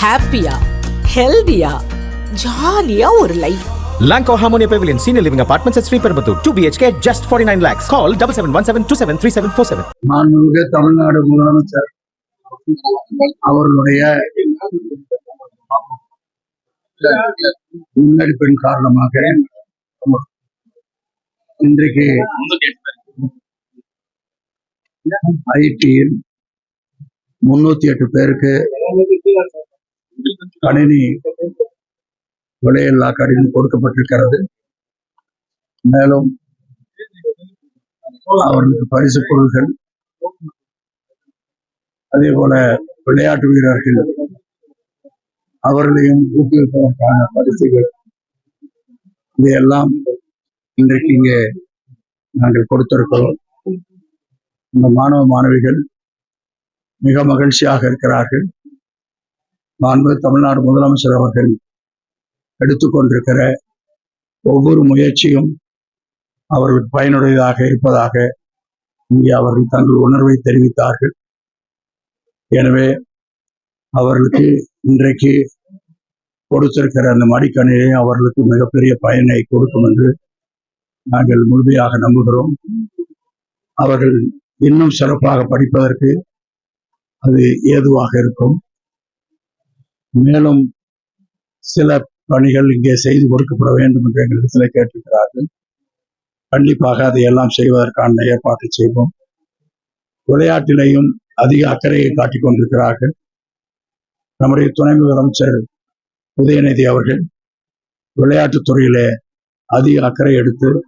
ஹாப்பியா ஹெல்தியா ஜாலியா ஒரு life Lanco Harmonia Pavilion Senior Living Apartments at Sri Perambatoor. 2 BHK, just 49 lakhs. Call 7717273747. மாண்புமிகு தமிழ்நாடு முதலமைச்சர் அவர்களுடைய முன்னெடுப்பின் காரணமாக இன்றைக்கு ஐடியில் முன்னூத்தி எட்டு பேருக்கு கணினி விலையில்லா கணினி கொடுக்கப்பட்டிருக்கிறது. மேலும் அவர்களுக்கு பரிசு பொருள்கள் அதே போல விளையாட்டு வீரர்கள் அவர்களையும் ஊக்குவிப்பதற்கான பரிசுகள். இதையெல்லாம் இன்றைக்கு இங்கே நாங்கள் கொடுத்திருக்கிறோம். இந்த மாணவ மாணவிகள் மிக மகிழ்ச்சியாக இருக்கிறார்கள். மாண்பு தமிழ்நாடு முதலமைச்சர் அவர்கள் எடுத்துக்கொண்டிருக்கிற ஒவ்வொரு முயற்சியும் அவர்களுக்கு பயனுடையதாக இருப்பதாக இங்கே அவர்கள் தங்கள் உணர்வை தெரிவித்தார்கள். எனவே அவர்களுக்கு இன்றைக்கு கொடுத்திருக்கிற அந்த மடிக்கணினி அவர்களுக்கு மிகப்பெரிய பயனை கொடுக்கும் என்று நாங்கள் முழுமையாக நம்புகிறோம். அவர்கள் இன்னும் சிறப்பாக படிப்பதற்கு அது ஏதுவாக இருக்கும். மேலும் சில பணிகள் இங்கே செய்து கொடுக்கப்பட வேண்டும் என்று எங்களிடத்தில் கேட்டிருக்கிறார்கள். கண்டிப்பாக அதையெல்லாம் செய்வதற்கான ஏற்பாட்டை செய்வோம். விளையாட்டிலையும் அதிக அக்கறையை காட்டிக் கொண்டிருக்கிறார்கள். நம்முடைய துணை முதலமைச்சர் உதயநிதி அவர்கள் விளையாட்டுத் துறையிலே அதிக அக்கறை எடுத்து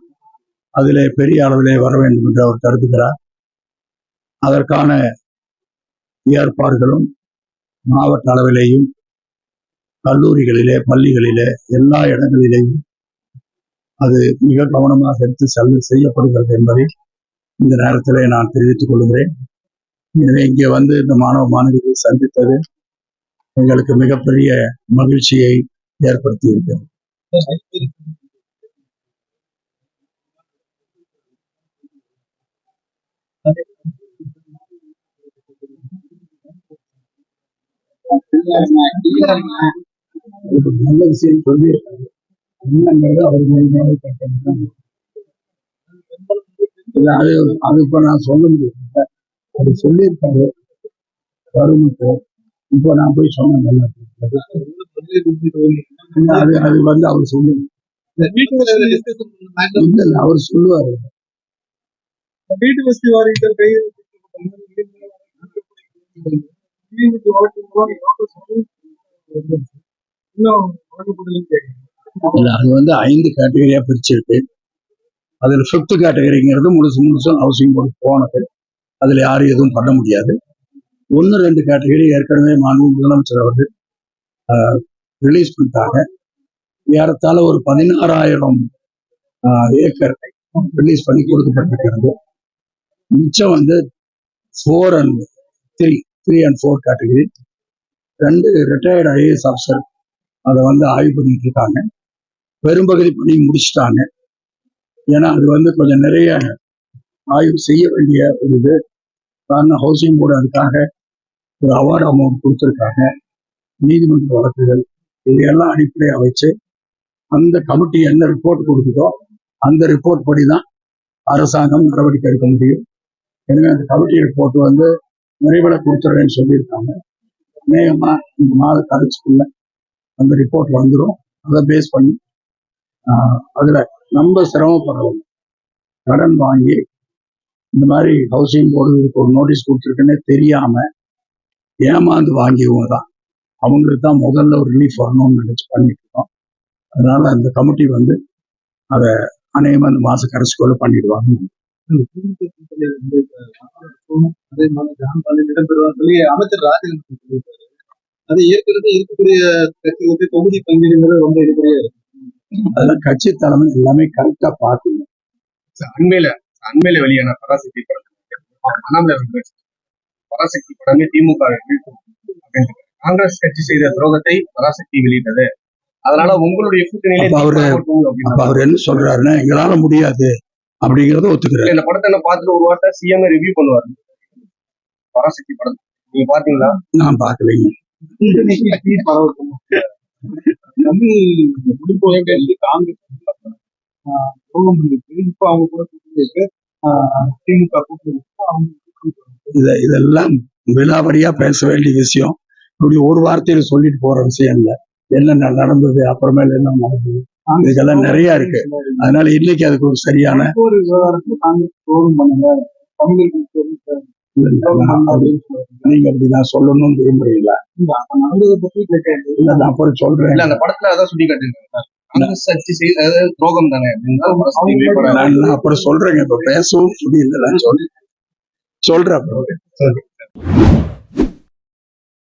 அதிலே பெரிய அளவிலே வர வேண்டும் என்று அவர் கருதுகிறார். அதற்கான ஏற்பாடுகளும் மாவட்ட அளவிலேயும் கல்லூரிகளிலே பள்ளிகளிலே எல்லா இடங்களிலேயும் அது மிக கவனமாக எடுத்து செல்ல செய்யப்படுகிறது என்பதை இந்த நேரத்திலே நான் தெரிவித்துக் கொள்கிறேன். எனவே இங்கே வந்து இந்த மாணவ மாணவிகளை சந்தித்தது எங்களுக்கு மிகப்பெரிய மகிழ்ச்சியை ஏற்படுத்தி இருக்கிறது ஒரு நல்ல விஷயம் சொல்லி என்னங்கிறது அவர் மூலியமாக கேட்டது இல்லை அது அது இப்போ நான் சொல்ல முடியாது. அது சொல்லியிருக்காரு. வருமுக்கு இப்போ நான் போய் சொன்னேன் அது அது வந்து அவர் சொல்லி இல்ல அவர் சொல்லுவாரு. வீட்டு வசதி வாரியத்தில் கை இல்ல அது வந்து ஐந்து கேட்டகரியா பிரிச்சிருக்கு. அதுல ஃபிஃப்த் கேட்டகரிங்கிறது முழுசு முழுசும் ஹவுசிங் போர்டு போனது. அதுல யாரும் எதுவும் பண்ண முடியாது. ஒன்று ரெண்டு கேட்டகரி ஏற்கனவே மாண்பு முதலமைச்சர் அவர்கள் ரிலீஸ் பண்ணிட்டாங்க. ஏறத்தாழ ஒரு பதினாறாயிரம் ஏக்கர் ரிலீஸ் பண்ணி கொடுக்கப்பட்டிருக்கிறது. மிச்சம் வந்து four and three three and four category ரெண்டு ரிட்டையர்டு ஐஏஎஸ் ஆஃபீஸர் அதை வந்து ஆய்வு பண்ணிட்டு இருக்காங்க. பெரும்பகுதி பணி முடிச்சிட்டாங்க. ஏன்னா அது வந்து கொஞ்சம் நிறைய ஆய்வு செய்ய வேண்டிய ஒரு இது. காரணம் ஹவுசிங் போர்டு அதுக்காக ஒரு அவார்டு அமௌண்ட் கொடுத்துருக்காங்க. நீதிமன்ற வழக்குகள் இதையெல்லாம் அடிப்படையாக வச்சு அந்த கமிட்டி என்ன ரிப்போர்ட் கொடுக்குதோ அந்த ரிப்போர்ட் படி தான் அரசாங்கம் நடவடிக்கை எடுக்க முடியும். எனவே அந்த கமிட்டி ரிப்போர்ட் வந்து நிறைவேற கொடுத்துறேன்னு சொல்லியிருக்காங்க. அநேகமா இந்த மாத கடைசிக்குள்ள அந்த ரிப்போர்ட் வந்துடும் அதை பேஸ் பண்ணி அதில் நம்ம சிரமப்படுறோம். கடன் வாங்கி இந்த மாதிரி ஹவுசிங் போர்டு ஒரு நோட்டீஸ் கொடுத்துருக்குன்னே தெரியாம ஏமாந்து வாங்கியவங்க தான். அவங்களுக்கு தான் முதல்ல ஒரு ரிலீஃப் வரணும்னு நினைச்சு பண்ணிட்டு இருக்கோம். அதனால அந்த கமிட்டி வந்து அதை அநேகமா இந்த மாச கடைசிக்குள்ள பண்ணிடுவாங்க அதே மாதிரி இடம்பெறுவார் சொல்லி அமைச்சர் ராஜேந்திரன் அது ஏற்கனவே இருக்கக்கூடிய கட்சிகளுக்கு தொகுதி பங்கீடுங்கிறது ரொம்ப இருக்கக்கூடிய அதெல்லாம் கட்சி தலைமை எல்லாமே கரெக்டா பார்க்கணும் அண்மையில அண்மையில வெளியான பராசக்தி படம். அண்ணாமலை பராசக்தி படமே திமுக. காங்கிரஸ் கட்சி செய்த துரோகத்தை பராசக்தி வெளியிட்டது. அதனால உங்களுடைய கூட்டணியிலே அவரு- அவர் என்ன சொல்றாருன்னா எங்களால முடியாது அப்படிங்கறத ஒத்துக்கிறாரு. இந்த படத்தை நான் பார்த்துட்டு ஒரு வார்த்தை சிஎம் ரிவ்யூ பண்ணுவாரு. பராசக்தி படம். நீங்க பாத்தீங்களா நான் பார்க்கலைங்க. காங்கிரஸ் துரோகம் பண்ணிருக்கு இப்போ அவங்க கூட ஆஹ், திமுக இருக்கு. அவங்க இத இதெல்லாம் விலாவரியா பேச வேண்டிய விஷயம். இப்படி ஒரு வார்த்தையில சொல்லிட்டு போற விஷயம் இல்ல. என்னென்ன நடந்தது அப்புறமேல என்ன நடந்தது? இதுக்கெல்லாம் நிறைய இருக்கு. அதனால இன்னைக்கு அதுக்கு ஒரு சரியான ஒரு விவகாரத்துல காங்கிரஸ் துரோகம் பண்ணல. தமிழர்களுக்கு நீங்க அப்படி நான் சொல்லணும்னு விரும்புறீங்களா? இல்ல, நான் அப்புறம் சொல்றேன். இல்ல அந்த படத்துல அதான் சுட்டி காட்டிருக்காங்க துரோகம் தானே அப்புறம் சொல்றேங்க இப்ப பேசவும் முடியல சொல்றேன் சொல்றேன்.